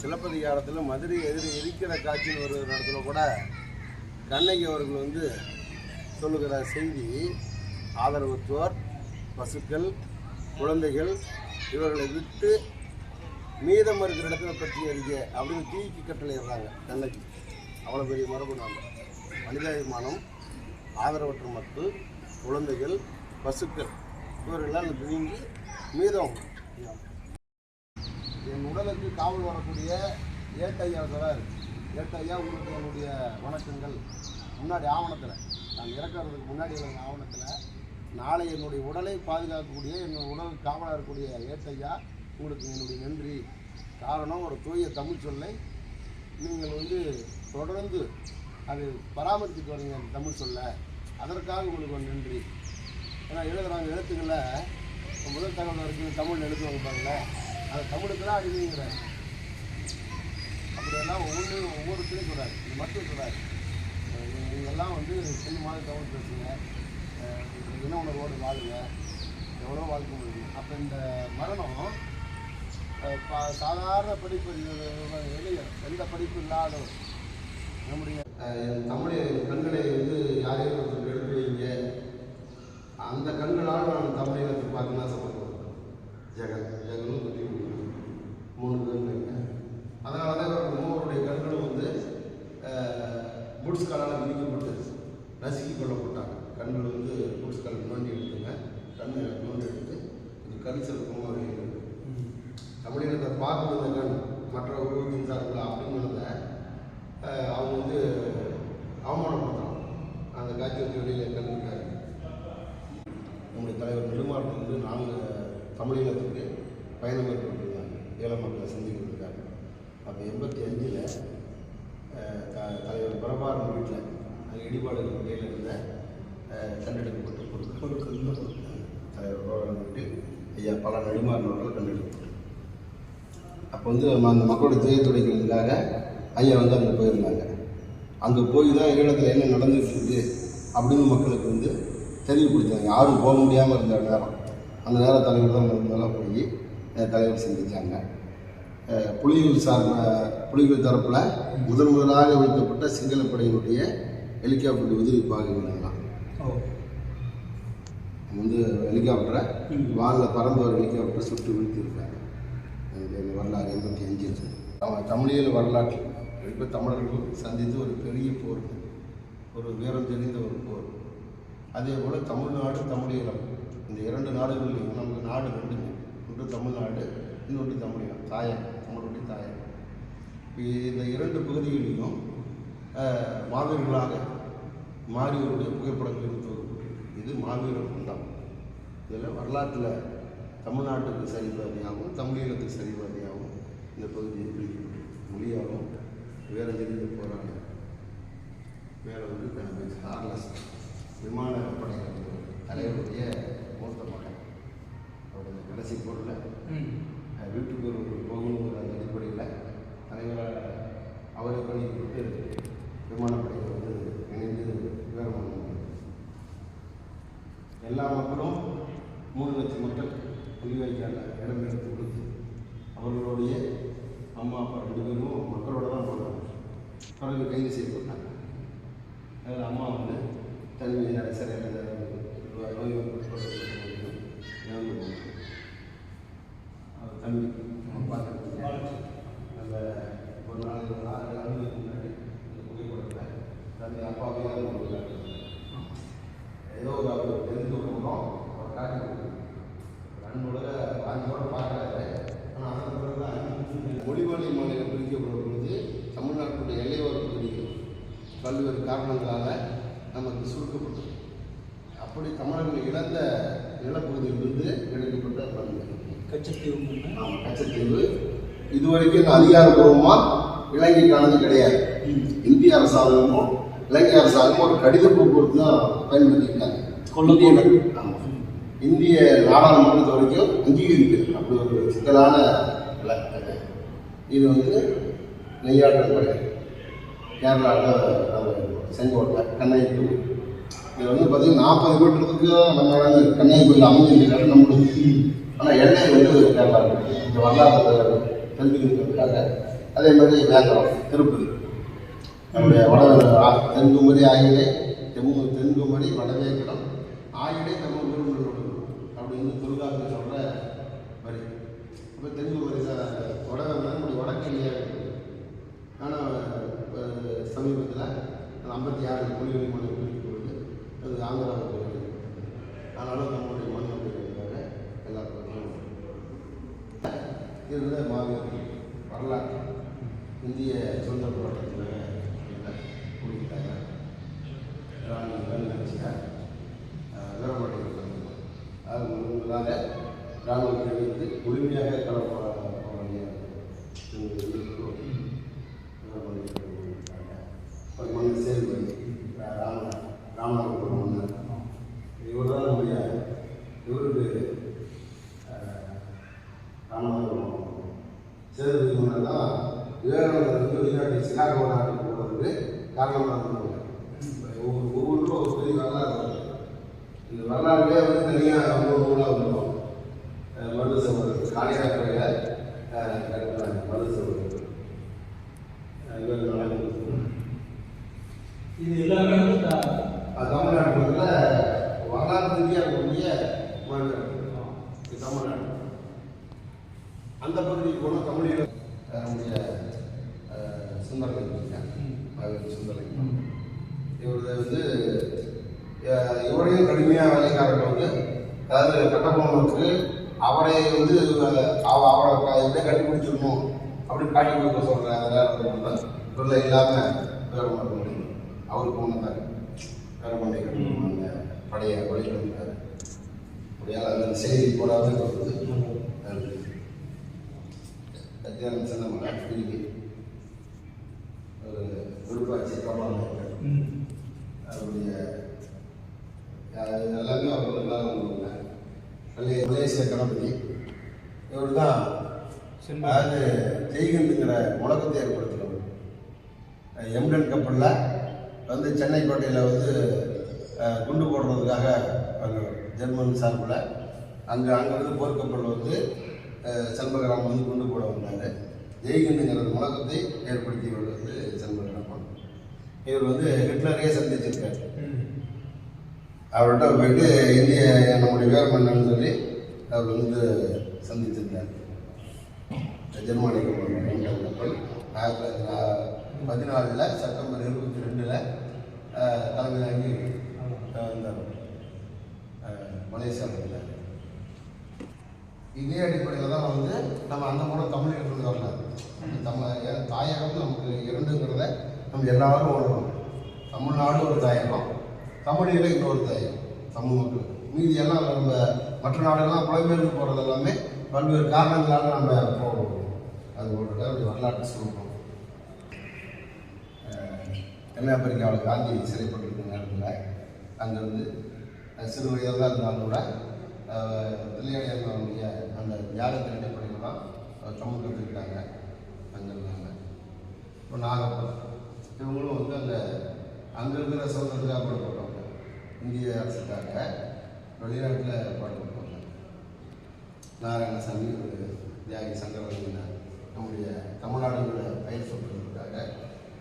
சிலப்பதிகாரத்தில் மதுரை எதிர் எரிக்கிற காட்சின்னு ஒரு இடத்துல கூட கண்ணகி அவர்கள் வந்து சொல்லுகிற செய்தி ஆதரவுத்தோர் பசுக்கள் குழந்தைகள் இவர்களை விட்டு மீதம் இருக்கிற இடத்துல பற்றி அறிக்க அப்படின்னு தீக்கு கட்டளையிடுறாங்க கண்ணகி. அவ்வளோ பெரிய மரபு நாங்கள் மனிதாபிமானம் ஆதரவற்ற மக்கள் குழந்தைகள் பசுக்கள் இவர்களெல்லாம் நீங்கி மீதம் என் உடலுக்கு காவல் வரக்கூடிய ஏட்டையா சார் ஏட்டையா உங்களுக்கு என்னுடைய வணக்கங்கள். முன்னாடி ஆவணத்தில் நான் இறக்கிறதுக்கு முன்னாடி உள்ள ஆவணத்தில் நாளை என்னுடைய உடலை பாதுகாக்கக்கூடிய என்னுடைய உடலுக்கு காவலாக இருக்கக்கூடிய ஏட்டையா உங்களுக்கு என்னுடைய நன்றி. காரணம் ஒரு தூய தமிழ் சொல்லை. நீங்கள் வந்து தொடர்ந்து அது பராமரித்துட்டு வரீங்க அந்த தமிழ் சொல்ல. அதற்காக உங்களுக்கு ஒரு நன்றி. ஏன்னா எழுதுகிறாங்க எழுத்துக்களில் முதல் தகவல் வரைக்கும் தமிழ் எழுதுவாங்க பாருங்கள அது தமிழுக்கு தான் அடிமைங்கிறார். அப்படியெல்லாம் ஒவ்வொன்று ஒவ்வொருத்தரையும் சொல்கிறார் இது மட்டும் சொல்கிறார் இதெல்லாம் வந்து செல்லுமாக தமிழ் பேசுங்க. அஹ் இன உணர்வோடு வாழுங்க. எவ்வளோ வாழ்க்கை முடியும் அப்போ இந்த மரணம் சாதாரண படிப்பு இளைஞர் எந்த படிப்பு இல்லாதவர் நம்முடைய தமிழை கண்களை வந்து யாரையும் ஒருத்தர் எடுத்து வைங்க. அந்த கண்களால் நான் தமிழகத்தை பார்க்கணும் ஆசைப்படுறேன் ஜெகன் ஜெகனும் பற்றி மூணு பேர் வைங்க அதனால தான் மூவருடைய கண்களும் வந்து புட்ஸ்காலால் விதிக்கப்பட்டு நசுக்கி கொள்ளப்பட்டாங்க கண்கள் வந்து புட்ஸ்கால் நோண்டி எடுத்துங்க. கண்ணை நோண்டி எடுத்து கொஞ்சம் கரிசல் குமார் தமிழகத்தை பார்க்க வந்த கண். மற்ற உருவத்தின் சார்பில் அப்படிங்கிறத அவங்க வந்து அவமானப்படுத்துறாங்க அந்த காட்சி வந்து வெளியில் கண்டிருக்காரு நம்முடைய தலைவர் நெடுமாறன் வந்து நாங்கள் தமிழகத்துக்கு பயணம் மேற்கொண்டிருந்தாங்க ஏழை மக்களை சந்திக்கிறதுக்காக அப்போ எண்பத்தி அஞ்சில் தலைவர் பிரபாரம் வீட்டில் அது இடிபாடுகள் இடையில் இருந்த அஹ், கண்டெடுக்கப்பட்ட பொருட்கள் பொருட்கள் தலைவர் பிரபாரம் வீட்டில் ஐயா பல நடிமாறினவர்கள் கண்டெடுக்கப்பட்டு. அப்போ வந்து நம்ம அந்த மக்களோட துயர் துடைக்கிறதுக்காக ஐயா வந்து அங்கே போயிருந்தாங்க. அங்கே போய் தான் ஈழத்தில் என்ன நடந்துகிட்டு இருக்குது அப்படின்னு மக்களுக்கு வந்து தெரியப்படுத்தாங்க யாரும் போக முடியாமல் இருந்த நேரம். அந்த நேரம் தலைவர் தான் முதல்ல போய் தலைவர் சந்தித்தாங்க புலிகள் சார்ந்த புலிகள் தரப்பில் முதன் முதலாக வைக்கப்பட்ட சிங்களப்படையினுடைய ஹெலிகாப்டர் உதவி பாகுங்களாம் வந்து ஹெலிகாப்டரை வானில் பறந்து ஒரு ஹெலிகாப்டர் சுட்டு வீழ்த்தியிருக்காங்க. இந்த இந்த வரலாறு எண்பத்தி அஞ்சு அவன் தமிழியல் வரலாற்றில் இப்போ தமிழர்கள் சந்தித்த ஒரு பெரிய போர். ஒரு வீரம் தெரிந்த ஒரு போர். அதே போல் தமிழ்நாடு தமிழீழம். இந்த இரண்டு நாடுகள்லையும் நமக்கு நாடு ஒன்று தமிழ்நாடு இன்னொன்று தமிழகம் தாயம் தமிழுடைய தாயம் இந்த இரண்டு பகுதிகளிலும் அஹ், மாவீரர்களாக மாறியவருடைய புகைப்படங்கள் தொகுக்கப்பட்டிருக்கு இது மாவீரர் குண்டம். இதில் வரலாற்றில் தமிழ்நாட்டுக்கு சரிபாதியாகவும் தமிழீழத்துக்கு சரிபாதியாகவும் இந்த பகுதியை பிரிக்கப்பட்டிருக்கு மொழியாகவும் வேற தெரிந்த போகிறாங்க வேறு வந்து தனது சார்லஸ் படைகள் தலைவருடைய மூத்த மகன் அவருடைய கடைசி பொருளில் வீட்டுக்கு ஒரு போகணுங்கிற அந்த அடிப்படையில் தலைவராக அவரை பணிக்கப்பட்டு விமானப்படையில் வந்து இணைந்து வீரமணம் எல்லா மக்களும் மூணு லட்சம் மக்கள் புலிவாய்க்கால இடம் எடுத்து கொடுத்து அவர்களுடைய அம்மா அப்பா ரெண்டு பேரும் மக்களோட தான் போனாங்க பிறகு கைது செய்யப்பட்டாங்க அதில் அம்மா வந்து தனிமையில் சிறையில் நோய் இறந்து போனாங்க அவர் தம்பி நம்ம பார்த்துருக்கீங்க அந்த ஒரு நாள் ஒரு நாலு ஆண்டுகளுக்கு முன்னாடி அந்த புகைப்படத்தில் தந்தை அப்பாவே இறந்து போகிறாங்க ஏதோ ஒரு அவர் தெரிந்து விடுறோம் அவர் காட்டி கொடுக்குறாரு அன்போட வாங்கியோட பார்க்குறாரு ஆனால் அதன் பிறகு தான் மொழிவழி மாநிலம் பிரிக்கப்படும் பொழுது தமிழ்நாட்டுடைய எல்லையோர பகுதிகள் பல்வேறு காரணங்களால் நமக்கு சுருக்கப்பட்டது. அப்படி தமிழர்கள் இழந்த நிலப்பகுதியிலிருந்து எடுக்கப்பட்ட பகுதி. ஆமாம் கச்சத்தீவு. இதுவரைக்கும் இந்த அதிகாரப்பூர்வமாக இலங்கைக்கானது கிடையாது. இந்திய அரசாங்கமும் இலங்கை அரசாங்கமும் ஒரு கடித போக்குவரத்து தான் பயன்படுத்திக்கிறாங்க கொல்லக்கோடு. ஆமாம். இந்திய நாடாளுமன்றத்து வரைக்கும் அங்கீகரிக்கிறது அப்படி ஒரு சிக்கலான. இது வந்து நெய்யாற்றல் படை கேரளாவில் செங்கோட்டை கன்னியாகுமரி. இது வந்து பார்த்திங்கன்னா நாற்பது மீட்டருக்கு நம்ம கண்ணை கோயில் அமைஞ்சிருக்காரு நம்மளுக்கு ஆனால் எண்ணெய் வந்து கேரளா இந்த வரலாற்று தெரிஞ்சுக்கிறதுக்காக அதே மாதிரி வேங்கரம் திருப்பதி. நம்முடைய வட ஆ- தென்குமரி ஆயிடை தெம்மு தென்குமரி வடவேங்கடம் ஆயிடை தமிழ் விரும்புகிறோம் அப்படின்னு தொல்காப்பியம் சொல்கிற வரி. இப்போ தென்குமரி தான் வடவேங்கடம் நம்முடைய வடக்கிலேயே ஆனால் சமீபத்தில் ஐம்பத்தி ஆறு மொழிகளை மொழி பிரிக்கும் பொழுது அது ஆந்திராவுக்கு வருது. ஆனாலும் நம்முடைய மண் அப்படிங்கிறதுக்காக எல்லாத்துக்கும் இருந்த மாவீரர் வரலாற்று இந்திய சுதந்திர போராட்டத்தில் கொடுத்துட்டாங்க? ராணி வேலுநாச்சியார் வீரபாண்டிய அது முன்னதாக ராணுவத்தை வைத்து முழுமையாக களப்பட போராடிய மன்னர் சேதுபதி ராம ராமநாதபுரம் மன்னர் இவர் தான் நம்முடைய இவருக்கு அஹ், ராமநாதபுரம் சேதுபதி மன்னர் தான் விவேகானந்தர் வந்து சிகாகோ நாட்டுக்கு போகிறதுக்கு காரணமாக இருந்தாங்க ஒவ்வொரு ஒவ்வொன்றும் ஒரு பெரிய வரலாறு இந்த வரலாறுலேயே வந்து தனியாக ஒவ்வொரு ஊராக வந்துடும் மருது சகோதரர் காளியாக்கரையில் கட்டுறாங்க மருது சகோதரர் இவர் நடக்குது இது எல்லாமே வந்து த- அது தமிழ்நாட்டுல வரலாறு ரீதியாக இருக்கக்கூடிய மாநிலம் இது தமிழ்நாடு அந்த பகுதிக்கு போனால் தமிழில் நம்முடைய அஹ், சுந்தரலிங்கம் மகன் சுந்தரலிங்கம் இவரது வந்து அஹ், இவரையும் கடுமையாக வேலைக்காரர்கள் வந்து அதாவது கட்டபொம்மனுக்கு அவரை வந்து அஹ், அவ அவரை க- எப்படியே கண்டுபிடிச்சிடணும் அப்படின்னு காட்டி கொடுக்க சொல்கிற அதெல்லாம் தொல்லை இல்லாமல் பண்ண முடியும் அவருக்கு ஒன்று தான் கட்டணும் அந்த பழைய இருந்தார் அப்படியால் அந்த செய்தி நன்றி. அத்தியானம் சின்னமலை பிரிவி ஒரு கமலாலயங்கள் ம். அவருடைய எல்லாமே அவர் வந்து மேலே வந்தாங்க மலே மலேசிய கணபதி இவர் தான். அதாவது ஜெய்கந்துங்கிற முழக்கத்தை ஏற்படுத்தினவர் எம்டன் கப்பலில் வந்து சென்னை கோட்டையில் வந்து குண்டு போடுறதுக்காக ஜெர்மன் சார்பில் அங்கே அங்கேருந்து போர்க்கப்பல் வந்து அஹ், செல்வகிராமம் வந்து குண்டு போட வந்தார். ஜெய்கந்துங்கிற முழக்கத்தை ஏற்படுத்தியவர் வந்து செல்வகிராமன் இவர் வந்து ஹிட்லரையே சந்திச்சிருக்கார். அவர்கிட்ட போயிட்டு இந்திய நம்முடைய வீரமன்னன் சொல்லி அவர் வந்து சந்திச்சிருந்தார் ஜெர்மானிய கப்பல் ஆயிரத்தி தொள்ளாயிரத்தி பதினாலில் செப்டம்பர் இருபத்தி ரெண்டில் தலைமையாகி வந்தார் மலேசியாவில் இதே அடிப்படையில் தான் வந்து நம்ம அந்த முறை தமிழ் எடுத்து வரல தமிழ் தாயகம் நமக்கு இரண்டுங்கிறத நம்ம எல்லாரும் உணரணும் தமிழ்நாடு ஒரு தாயகம் தமிழில் இன்னொரு தாயகம் தமிழ் மக்கள் மீதி எல்லாம் நம்ம மற்ற நாடெல்லாம் புலம்பெயர்ந்து போகிறது எல்லாமே பல்வேறு காரணங்களால் நம்ம போகிறோம் அது ஒரு வரலாற்று வரலாற்று தென் தென்னாப்பிரிக்காவில் காந்தி சிறைப்பட்டிருக்க நேரத்தில் அங்கேருந்து அஹ், சிறு வயதாக இருந்தாலும் கூட தில்லையாடியாருடைய அந்த தியாகத்தின் அடிப்படையில் தான் அவர் தமிழ் கற்றுக்கிட்டாங்க அங்கே இப்போ நாகப்பன் இவங்களும் வந்து அந்த அங்கே இருக்கிற சுதந்திரத்துக்காக பாடுபட்டவங்க இந்திய அரசுக்காக வெளிநாட்டில் பாடுபட்டவங்க நாராயணசாமி ஒரு தியாகி சங்கரவர்மன் நம்முடைய தமிழ்நாடுகளோட பயிர் சொல்றதுக்காக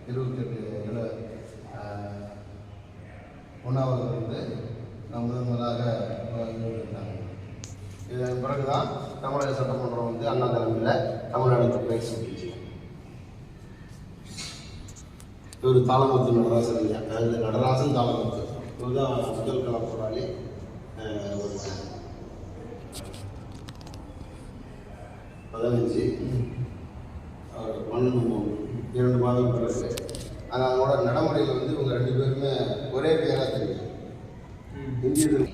இருபத்தெட்டு இட ஒன்றாவது வந்து நான் முதன் முதலாக இருந்தாங்க இதன் பிறகு தான் தமிழக சட்டமன்றம் வந்து அண்ணா தலைமையில் தமிழ்நாடு பேசி இது இவர் தாளமுத்து நடராசன் ஐயா அதாவது நடராசன் தாளமுத்து இவர் தான் முதல் கள போராளி ஒரு பதினஞ்சு. அவர் மன்னன் இரண்டு மாதம் பிறகு ஆனால் அதனோட நடைமுறையில் வந்து இவங்க ரெண்டு பேருமே ஒரே பேராக தெரியும். இந்தியர்கள்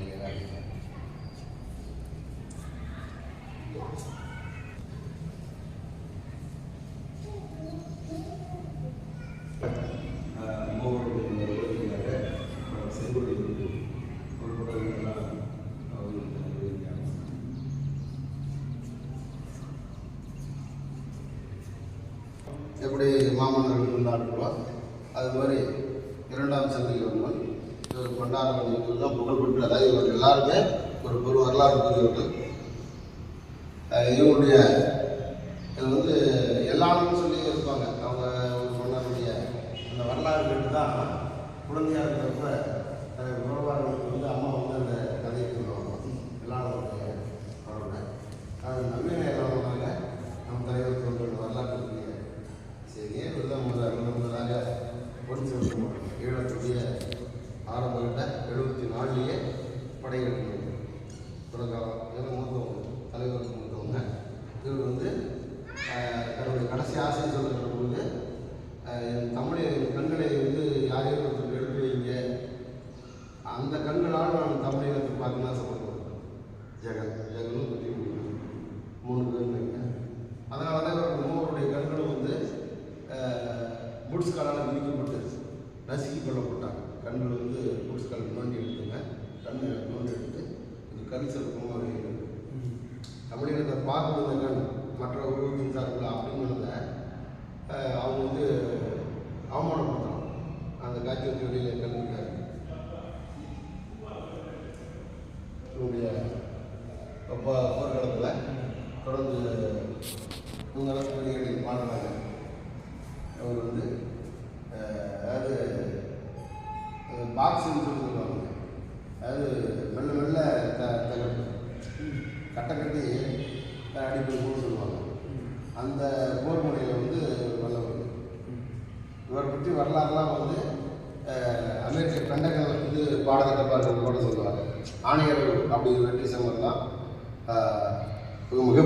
பொள்ளாச்சி வெளியில்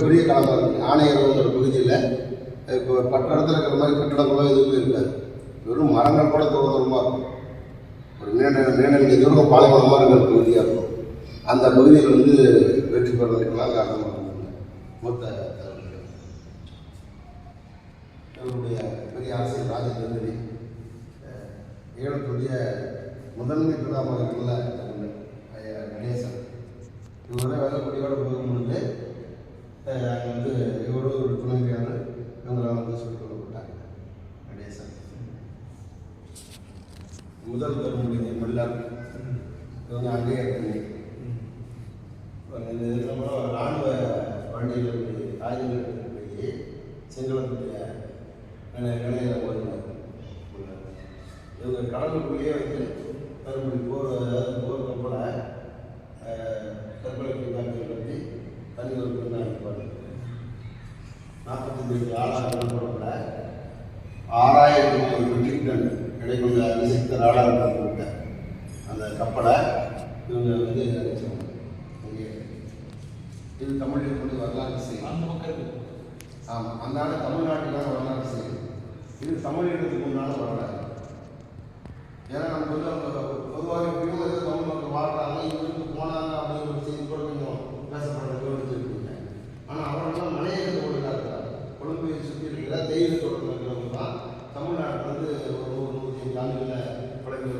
பெரிய கலகம் இருக்குது ஆணையர்ங்கிற பகுதியில் இப்போ பட்ட இருக்கிற மாதிரி கட்டடங்களோ எதுவும் இருக்காது. வெறும் மரங்கள் கூட தூரமாக இருக்கும். ஒரு நீண்ட நீண்ட தூரம் பாலைவனமாக இருக்கிற பகுதியாக இருக்கும். அந்த பகுதியில் வந்து வெற்றி பெறதுக்கெல்லாம் காரணமாக இருந்தது. மூத்த நம்முடைய பெரிய அரசியல் ராஜதந்திரி ஈழத்துடைய முதன்மை பிரதாபர்கள் ஐயா நடேசன் இவரை வேலை கொடியோடு போகும் பொழுது அங்கே வந்து எவ்வளோ ஒரு குழந்தையான இவங்களாம் வந்து சொல்லிக் கொடுக்கப்பட்டாங்க. அப்படியே சார். முதல் தருமுடிஞ்சு மல்லார். இவங்க அங்கேயே இருந்தீங்க ராணுவ இராணுவ வண்டியில் போய் ஆயுதங்கள் போய் செங்கலத்துடைய இணையில போயிருந்தாங்க இவங்க கடலுக்குள்ளேயே வந்து தருமபுரி போர் போர் கப்பலை தற்கொலை நாற்பத்தஞ்சு ஆளாக விளம்பரப்பட ஆறாயிரத்தி ஒரு மெட்ரிக் டன் எடை கொண்ட விசைத்த ராடார் அந்த கப்பலை இவங்க வந்து இது தமிழில் கொண்டு வரலாறு செய்யும். அந்த மக்களுக்கு ஆமாம் அந்த ஆண்டு தமிழ்நாட்டுக்கான வரலாறு செய்யும். இது தமிழ் இடத்துக்கு முன்னால் வரலாறு. ஏன்னா நம்ம வந்து அவங்க பொதுவாக எப்படியும் தமிழ் மக்கள் வாழ்கிறாங்க இவருக்கு போனாங்க அப்படிங்கிற ஆண்டுகளில் குழந்தைகள்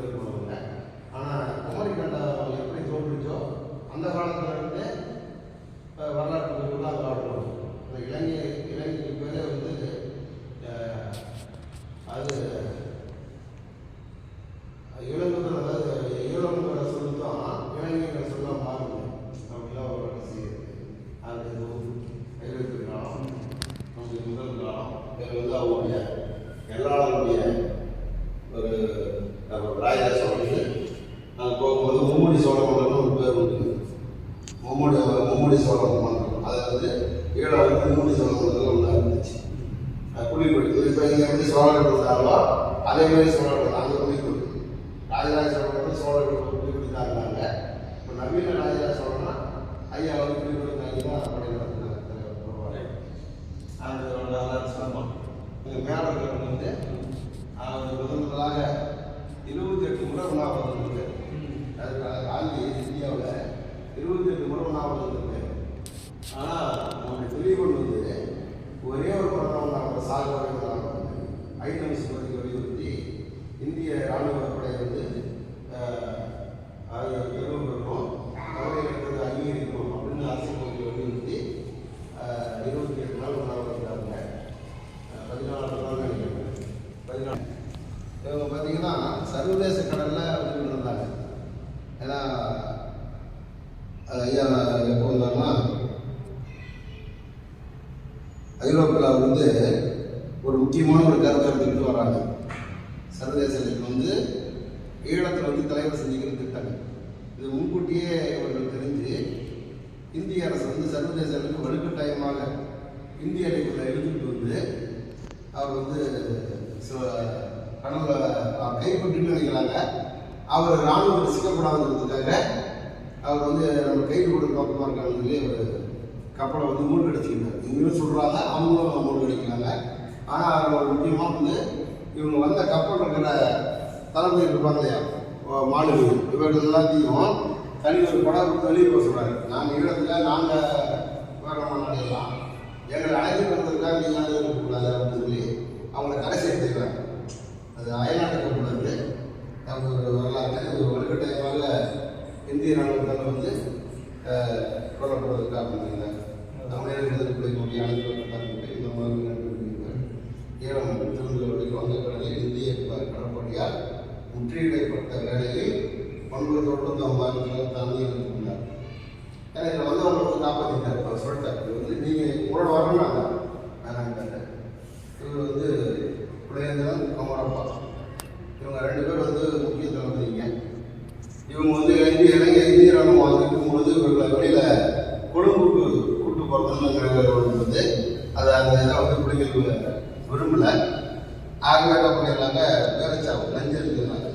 아, 아 네. 하나, 둘, 어, 드리블로 அவர் ராணுவம் நினைக்கிறாங்க அவர் ராணுவத்தில் அவர் வந்து நம்ம கைது கொடுக்க பக்கமாக இருக்காங்கன்னு சொல்லி அவர் கப்பலை வந்து மூழ்கடிச்சுக்கிட்டார். இவங்களும் சொல்கிறாங்க அவங்களும் மூழ்கடிக்கிறாங்க ஆனால் அதில் முக்கியமாக வந்து இவங்க வந்த கப்பல் இருக்கிற தலைமை இருப்பாங்க இல்லையா மாநிலம் இவர்கள் எல்லாத்தையும் தனி ஒரு படம் கொடுத்து வெளியே போக சொல்கிறாரு நாங்கள் ஈழத்தில் நாங்கள் வேற மாநிலம் எங்களை அழைத்து வருவதற்காக நீங்கள் இருக்கக்கூடாது அப்படின்னு சொல்லி அவங்கள கரை சேர்த்துக்கிறாங்க அது அயல்நாட்டுக்கு கூடாது அவங்க வரலாற்றை ஒரு வலுக்கட்டாயமாக இந்திய ராணுவத்தால் வந்து கொல்லப்படுவதற்காக கொல்லப்படுவதற்கு அப்படிங்கிறாங்க தமிழக விடுதலை கூடிய இந்த மாதிரி ஈழம் திருந்துவதற்கு வங்கக்கடலில் இந்திய க- கடற்படையால் முற்றுகையிடப்பட்ட வேளையில் ஒன்பதோடு தம் வாழ்க்கையில் தாண்டி இருந்துள்ளார் எனக்கு வந்து அவங்க வந்து காப்பாற்றிட்டார் அவர் சொல்லிட்டார். வந்து நீங்கள் உங்களோட வரணும் வேணாங்கிட்டாரு இவர் வந்து புலையந்திரன் குமரப்பா இவங்க ரெண்டு பேர் வந்து முக்கிய தளபதிங்க இவங்க வந்து இந்திய இலங்கை இந்திய ராணுவம் அங்கே இருக்கும் பொழுது இவர்களை வெளியில் கொழும்புக்கு கூட்டு போகிறதுங்கிற வந்து அதை அந்த இதை வந்து பிள்ளைங்களுக்கு விரும்பலை ஆகவே என்ன பண்ணிடுறாங்க வேலைச்சாவு லஞ்சம் இருக்கிறாங்க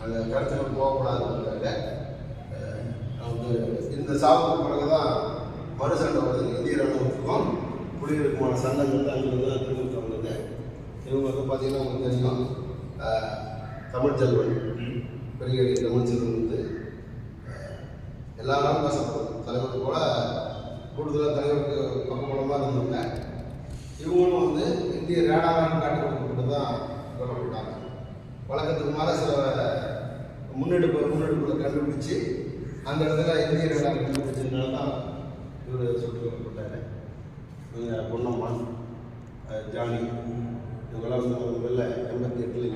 அந்த கருத்துக்கள் போகக்கூடாதுன்றதுக்காக அஹ், வந்து இந்த சாவுக்கு பிறகு தான் மறு சண்டை வருது இந்திய ராணுவத்துக்கும் குடியிருக்குமான சண்டைகள் வந்து அங்கிருந்து தான் திரும்ப வந்தது இவங்க வந்து பார்த்தீங்கன்னா உங்களுக்கு தெரியும் அஹ், தமிழ்ச்செல்வன் பெரிய தமிழ்ச்செல்வன் வந்து அஹ், எல்லா நாளும் பேசப்படும் தலைவர் போல கூடுதலாக தலைவருக்கு பக்கபலமாக இருந்தவங்க இவங்களும் வந்து இந்திய காட்டி கொடுக்கப்பட்டு தான் கொல்லப்பட்டாங்க வழக்கத்துக்கு மாற சில முன்னெடுப்பு முன்னெடுப்புகளை கண்டுபிடிச்சு அந்த இடத்துல இந்திய ரேடார் கண்டுபிடிச்சதுனால தான் இவர் சுட்டு கொல்லப்பட்டார். இவங்க பொன்னம்மான் ஜானி இவங்கெல்லாம் வந்து முதல்ல எண்பத்தி எட்டுல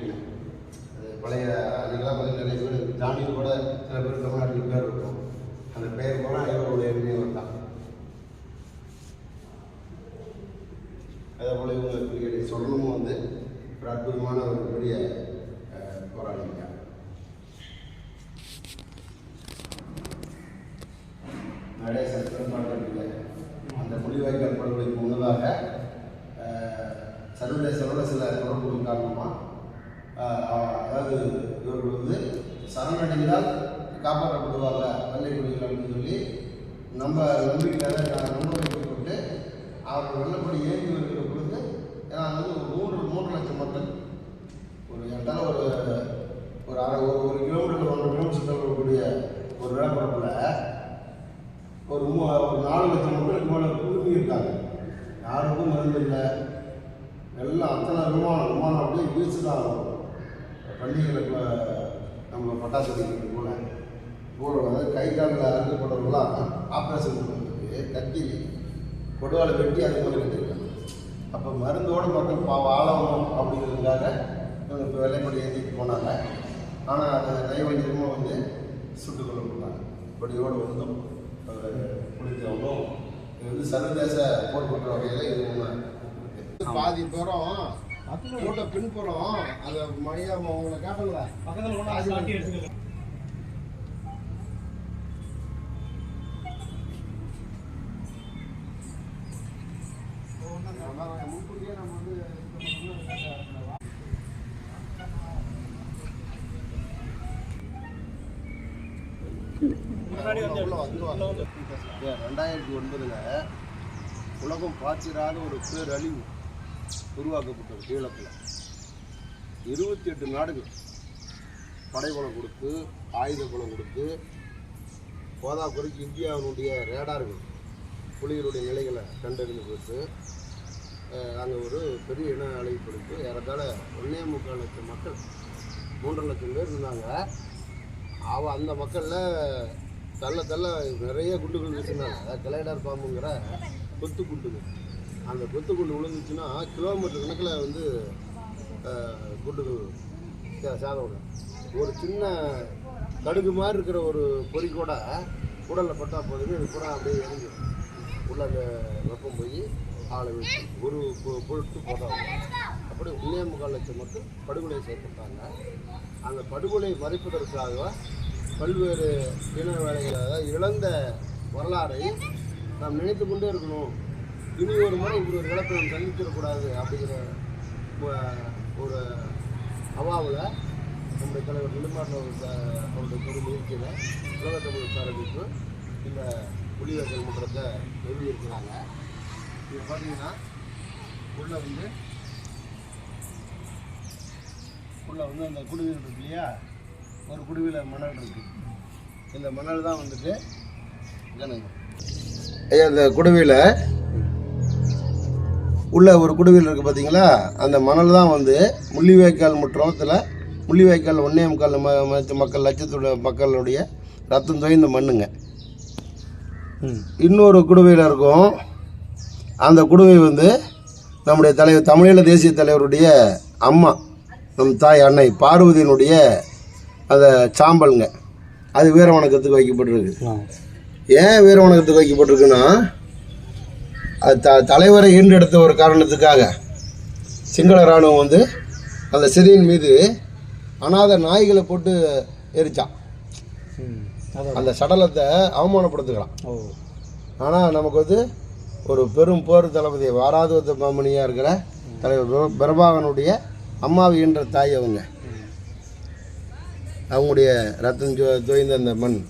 அது பழைய அதுக்கெல்லாம் பார்த்தீங்கன்னா நிறைய பேர் ஜானி கூட சில பேர் தமிழ்நாட்டில் பேர் இருக்கும் அந்த பெயர் போனால் இவருடைய நினைவு தான் அதே போல் இவங்க கிரிக்கெட் சொல்லணும் வந்து ஒரு அற்புதமான ஒரு பெரிய போராளிங்க நிறைய சரித்திரம் பார்க்கறதில்லை அந்த முள்ளிவாய்க்கால் படுகொலைக்கு முன்னதாக சர்வதேச அளவில் சில தொடர்புகள் காரணமாக அதாவது இவர்கள் வந்து சரணடைந்தால் காப்பாற்றப்படுவாங்க வெள்ளைக்குடிகள் அப்படின்னு சொல்லி நம்ம நம்பிக்கையாக நம்ப வைக்கப்பட்டு அவர்கள் வெள்ளப்படி ஏற்றி இருக்கிற பொழுது ஏன்னா அது வந்து ஒரு மூன்று மூன்று லட்சம் மக்கள். ஒரு ஏன்டால ஒரு ஒரு அரை ஒரு ஒரு கிலோமீட்டர் ஒன்றரை கிலோமீட்டர் சுற்றி ஒரு விளம்பரப்பில் ஒரு மூ ஒரு நாலு லட்சம் மக்களுக்கு மேலே குழுமி இருக்காங்க யாருக்கும் மருந்து இல்லை. எல்லாம் அத்தனை விமானம் விமானம் அப்படியே வீசுதான் பள்ளிகளுக்கு நம்ம பட்டாசு வெடிக்கிறது போல. போல கை காலில் அறுக்கப்பட்டவர்களாம் ஆப்ரேஷன் பண்ணுறதுக்கு கத்தி கொடுவாலை வெட்டி அது மாதிரி கட்டிருக்காங்க அப்போ மருந்தோட மக்கள் பா வாழணும் அப்படிங்கிறதுக்காக இவங்க இப்போ வெள்ளைப்படி ஏற்றிட்டு போனாங்க. ஆனால் அது நைவஞ்சகமாக வந்து சுட்டுக் கொல்லப்பட்டாங்க. படியோடு வந்தும் பிடித்தவங்களும் இது வந்து சர்வதேச போர் குற்ற வகையில் இது ஒன்று பாதி தூரம் கூட்ட பின்புறம். அந்த மணியா உங்களை காட்டுங்களா பக்கத்துல கொண்டு வந்து காட்டி எடுத்துக்கல முன்கூட்டியே நம்ம வந்து முன்னாடி வந்து உள்ள வந்துருவாங்க. ஏன், ரெண்டாயிரத்தி ஒன்பதுல உலகம் பாய்ச்சிராத ஒரு பேரழிவு உருவாக்கப்பட்டது ஈழத்தில் இருபத்தி எட்டு நாடுகள் படைபலம் கொடுத்து ஆயுத பலம் கொடுத்து போதாக்குறைக்கு இந்தியாவினுடைய ரேடார்கள் புலிகளுடைய நிலைகளை கண்டறிந்து கொடுத்து அங்கே ஒரு பெரிய இன அழிவு கொடுத்து ஏறத்தாழ ஒன்றே முக்கால் லட்சம் மக்கள் மூன்று லட்சம் பேர் இருந்தாங்க. அவ அந்த மக்களில் தள்ள தள்ள நிறைய குண்டுகள் வீசினாங்க. அதாவது கிளைடார் பாம்புங்கிற கொத்து குண்டுங்க அந்த கொத்து குண்டு விழுந்துச்சுன்னா கிலோமீட்டர் கணக்கில் வந்து குண்டுகள் சே- சேதம். விடும். ஒரு சின்ன கடுகு மாதிரி இருக்கிற ஒரு பொறி கூட உடலில் பட்டா போதுமே அது கூட அப்படியே எரிஞ்சிடும் உள்ள அந்த வெப்பம் போய் ஆளை வச்சு ஒரு பொ- பொருட்டு போதாது அப்படி ஒன்றே முக்கால் லட்சம் மட்டும் படுகொலை செய்யப்பட்டாங்க. அந்த படுகொலை மறைப்பதற்காக பல்வேறு இன வேலைகளாக இழந்த வரலாறை நாம் நினைத்து கொண்டே இருக்கணும். இனி ஒரு முறை இப்படி ஒரு இழப்பை நாம் சந்திச்சிடக்கூடாது அப்படிங்கிற ஒரு அவாவில் நம்முடைய தலைவர் நெடுமாறன் அவருடைய பொருள் முயற்சியில் உலக தமிழ் சாரதிக்கு இந்த புலிவர்கள் மன்றத்தை எழுதியிருக்கிறாங்க இது பார்த்தீங்கன்னா உள்ள வந்து உள்ள வந்து அந்த குடுவீல் இருக்கு இல்லையா? ஒரு குடுவியில் மணல் இருக்கு. இந்த மணல் தான் வந்துட்டு கணங்கள் ஐயா இந்த குடுவியில் உள்ள ஒரு குடுவில் இருக்குது பார்த்தீங்களா அந்த மணல் தான் வந்து முள்ளிவாய்க்கால் முற்றத்தில் முள்ளிவாய்க்கால் ஒன்றே முக்கால் மக்கள் லட்சத்தோட மக்களுடைய ரத்தம் தோய்ந்த மண்ணுங்க. இன்னொரு குடுவையில் இருக்கும். அந்த குடுவை வந்து நம்முடைய தலைவர் தமிழீழ தேசிய தலைவருடைய அம்மா நம் தாய் அன்னை பார்வதியினுடைய அந்த சாம்பலுங்க. அது வீர வணக்கத்துக்கு வைக்கப்பட்டிருக்கு ஏன் வீர வணக்கத்துக்கு வைக்கப்பட்டிருக்குன்னா அது த தலைவரை ஈண்டெடுத்த ஒரு காரணத்துக்காக சிங்கள இராணுவம் வந்து அந்த சிறையின் மீது அனாதை நாய்களை போட்டு எரிச்சான் அந்த சடலத்தை அவமானப்படுத்துகிறான். ஓ. ஆனால் நமக்கு வந்து ஒரு பெரும் போர் தளபதி வாராதுவத்த மாமணியாக இருக்கிற தலைவர் பிர- பிரபாகனுடைய அம்மாவை ஈன்ற தாய் அவங்க. அவங்களுடைய ரத்தம் தோய்ந்த அந்த மண்.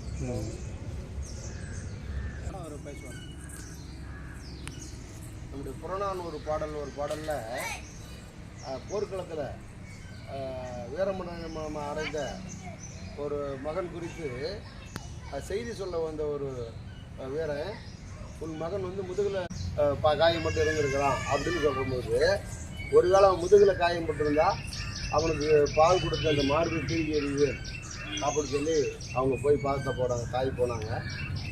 நம்முடைய ஒரு பாடல் ஒரு பாடலில் போர்க்களத்தில் வீரமணம் அடைந்த ஒரு மகன் குறித்து செய்தி சொல்ல வந்த ஒரு வீரன் உன் மகன் வந்து முதுகில் காயம் மட்டும் இருந்திருக்கிறான் அப்படின்னு சொல்லும்போது ஒருவேளை அவன் முதுகில் காயம் பட்டிருந்தா அவனுக்கு பால் கொடுத்த அந்த மார்பு திரும்பி எறியுது அப்படின்னு சொல்லி அவங்க போய் பார்க்க போனாங்க தாய் போனாங்க.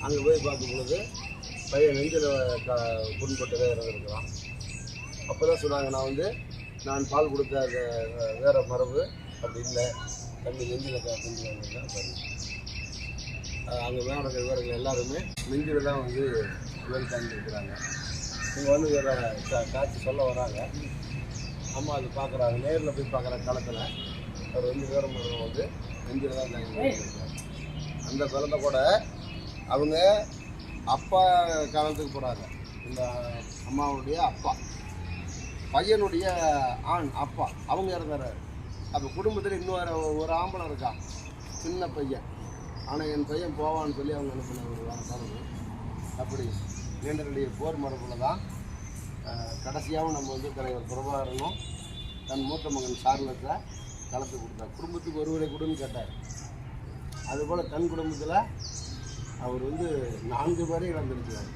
அங்கே போய் பார்க்கும் பொழுது பையன் நெஞ்சில் க புண்பட்டதாக இறந்துருக்கிறான் அப்போ தான் சொன்னாங்க நான் வந்து நான் பால் கொடுத்த அந்த வேறு மரபு அப்படி இல்லை. தம்பி நெஞ்சில் குண்டு அங்கே வேற வீரர்கள் எல்லாருமே நெஞ்சில் தான் வந்து வேல் காண்பிருக்கிறாங்க இங்கே வந்து வேறு கா- காட்சி சொல்ல வராங்க. அம்மா அது பார்க்குறாங்க நேரில் போய் பார்க்குற காலத்தில் அவர் வந்து வேறு மரம் வந்து நெஞ்சில் தான் தாங்கி அந்த குழந்தை கூட அவங்க அப்பா காலத்துக்கு போகிறாங்க இந்த அம்மாவுடைய அப்பா. பையனுடைய ஆண் அப்பா அவங்க இறந்துறாரு அப்போ குடும்பத்தில் இன்னொரு ஒரு ஆம்பளை இருக்கான் சின்ன பையன். ஆனால் என் பையன் போவான்னு சொல்லி அவங்க அனுப்பின ஒரு மரபு அப்படி நீண்டனுடைய போர் மரபுல தான் கடைசியாகவும் நம்ம வந்து தலைவர் பிரபாகரனும் தன் மூத்த மகன் சார்லத்தை கலந்து கொடுத்தார். குடும்பத்துக்கு ஒருவரை கொடுன்னு கேட்டார். அதுபோல் தன் குடும்பத்தில் அவர் வந்து நான்கு பேரையும் இழந்திருக்கிறார்.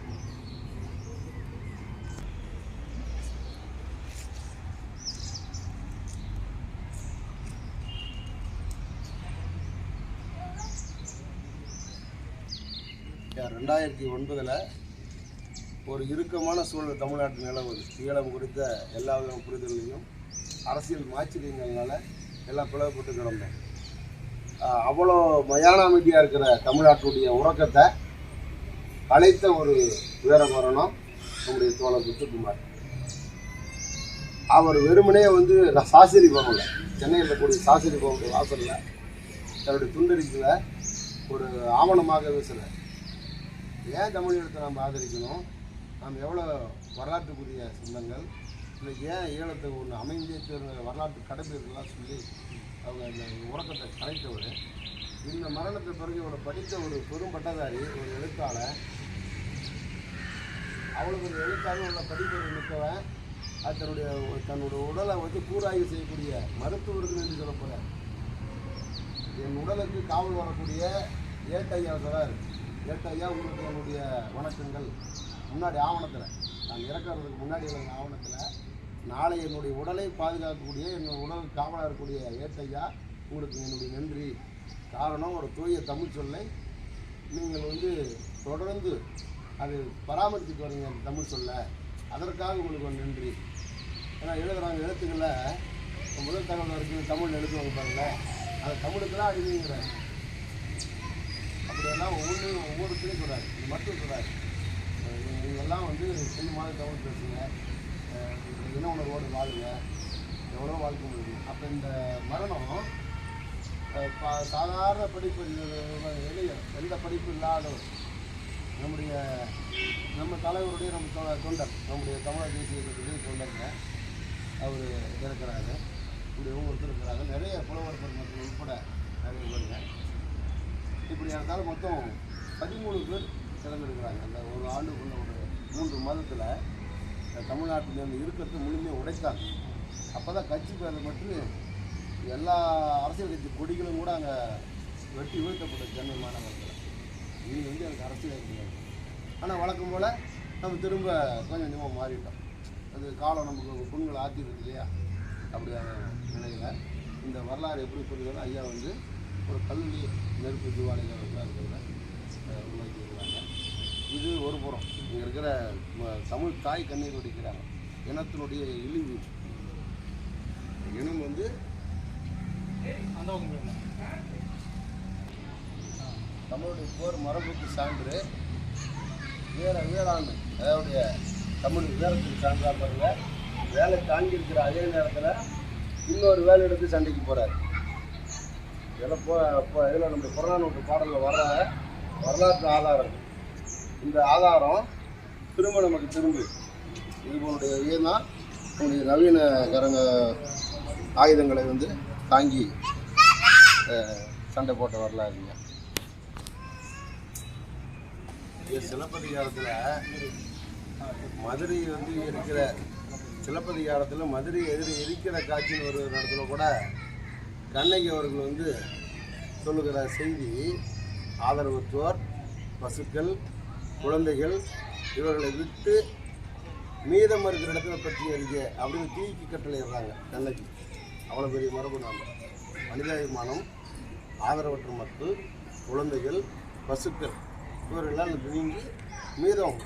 ரெண்டாயிரத்தி ஒன்பதில் ஒரு இறுக்கமான சூழல் தமிழ்நாட்டு நிலவுது. ஈழம் குறித்த எல்லா வித புரிதலையும் அரசியல் மாச்சரியங்கள்னால எல்லாம் பிளவுபட்டு கிடந்தோம். அவ்வளோ மயான அமைதியாக இருக்கிற தமிழ்நாட்டுடைய உறக்கத்தை அழைத்த ஒரு வீர மரணம் நம்முடைய தோழர் முத்துக்குமார். அவர் வெறுமனே வந்து நான் சாசிரி போகல சென்னையில் இருக்கக்கூடிய சாசிரி பவன் வாசலில் தன்னுடைய துண்டறிக்கையில் ஒரு ஆவணமாக வீசுகிறார் ஏன் தமிழ் எழுத்தை நாம் ஆதரிக்கணும்? நாம் எவ்வளோ வரலாற்றுக்குரிய சொந்தங்கள்? இல்லை ஏன் ஈழத்தை ஒன்று அமைந்தே தேர்ந்த வரலாற்று கடைப்பிடிக்கலாம் சொல்லி அவங்க அந்த உறக்கத்தை கலைத்தவர்? இந்த மரணத்தை பிறகு இவரை படித்த ஒரு பெரும் பட்டதாரி ஒரு எழுத்தாளர். அவளுக்கு ஒரு எழுத்தாளர் உள்ள படிப்பொரு மிக்கவன் அது தன்னுடைய தன்னுடைய உடலை வந்து கூராய்வு செய்யக்கூடிய மருத்துவர்கள் என்று சொல்லப்படுறார் என் உடலுக்கு காவல் வரக்கூடிய ஏட்டையா இருக்குது ஏட்டையா உங்களுக்கு என்னுடைய வணக்கங்கள். முன்னாடி ஆவணத்தில் நான் இறக்கிறதுக்கு முன்னாடி உள்ள ஆவணத்தில் நாளை என்னுடைய உடலை பாதுகாக்கக்கூடிய என்னுடைய உடல் காவலாக இருக்கக்கூடிய ஏட்டையா உங்களுக்கு என்னுடைய நன்றி. காரணம் ஒரு தூய தமிழ் சொல்லை. நீங்கள் வந்து தொடர்ந்து அது பராமரிச்சுட்டு வரீங்க அந்த தமிழ் சொல்ல. அதற்காக உங்களுக்கு ஒரு நன்றி. ஏன்னா எழுதுகிறாங்க எழுத்துக்களில் முதல் தகவல் இருக்குது தமிழ் எழுதுவாங்க பாருங்களேன். அந்த தமிழுக்கு தான் அடிமைங்கிறார் இதெல்லாம் ஒவ்வொரு ஒவ்வொருத்தரையும் சொல்கிறாரு இது மட்டும் சொல்கிறாரு இதெல்லாம் வந்து சின்னமாக தமிழ் பேசுங்க. இன உணர்வோடு வாழுங்க. எவ்வளோ வாழ்க்கை முடியும் அப்போ இந்த மரணம் இப்போ சாதாரண படிப்பு எளிய எந்த படிப்பு இல்லாதவர். நம்முடைய நம்ம தலைவருடைய நம்ம தொண்டர் நம்முடைய தமிழக தேசிய கட்சியுடைய தொண்டருங்க. அவர் இருக்கிறாரு. இப்படி ஒவ்வொருத்தர் இருக்கிறாங்க. நிறைய புலவர் பெருமக்கள் உட்பட நிறைய பேருங்க. இப்படி இருந்தாலும் மொத்தம் பதிமூணு பேர் திறந்துருக்கிறாங்க அந்த ஒரு ஆண்டுக்குள்ள ஒரு மூன்று மாதத்தில் தமிழ்நாட்டில் அந்த இருக்கிறது முழுமையாக உடைத்தாங்க. அப்போ தான் கட்சி பேரை மட்டும் எல்லா அரசியல் கட்சி கொடிகளும் கூட அங்கே வெட்டி வீழ்த்தப்பட்ட சென்னை மாநகரத்தில் இது வந்து எனக்கு அரசியல் கிடையாது ஆனால் வழக்கம் போல் நம்ம திரும்ப கொஞ்சம் கொஞ்சமாக மாறிட்டோம். அது காலம் நமக்கு புண்களை ஆற்றிருக்கு இல்லையா? அப்படியான நிலையில் இந்த வரலாறு எப்படி சொல்லுதுன்னா ஐயா வந்து ஒரு கல்வி நெருப்பு ஜுவாலைகள் இருக்கிறத உருவாக்கி வருவாங்க இது ஒரு புறம். இங்கே இருக்கிற ம- தமிழ் தாய் கண்ணீர் வடிக்கிறாங்க. இனத்தினுடைய இழிவு. இனம் வந்து அந்த தமிழுடைய போர் மரபுக்கு சான்று. வீர வீராண்மை அதாவது தமிழ் வீரத்துக்கு சான்றா பாருங்க வேலை தாங்கி இருக்கிற அதே நேரத்தில் இன்னொரு வேலை எடுத்து சண்டைக்கு போகிறார் இதெல்லாம் போ இப்போ இதில் நம்ம கொரோனா நோட்டு பாடலில் வர வரலாற்று ஆதாரம். இந்த ஆதாரம் திரும்ப நமக்கு திரும்பு இது போனுடைய இதுதான் நம்முடைய நவீன கரங்க ஆயுதங்களை வந்து தாங்கி சண்டை போட்ட வரலாறுங்க. சிலப்பதிகாரத்தில் மதுரை வந்து இருக்கிற சிலப்பதிகாரத்தில் மதுரை எதிரி எரிக்கிற காட்சின்னு ஒரு இடத்துல கூட கண்ணகி அவர்கள் வந்து சொல்லுகிற செய்தி ஆதரவற்றோர் பசுக்கள் குழந்தைகள் இவர்களை விட்டு மீதம் இருக்கிற இடத்துல பற்றி எரிக்க அப்படின்னு தீக்கு கட்டளையிடுறாங்க கண்ணகி. அவ்வளோ பெரிய மரபு நாம். மனிதாபிமானம் ஆதரவற்ற மக்கள் குழந்தைகள் பசுக்கள் இவர்களெல்லாம் நீங்கி மீதம்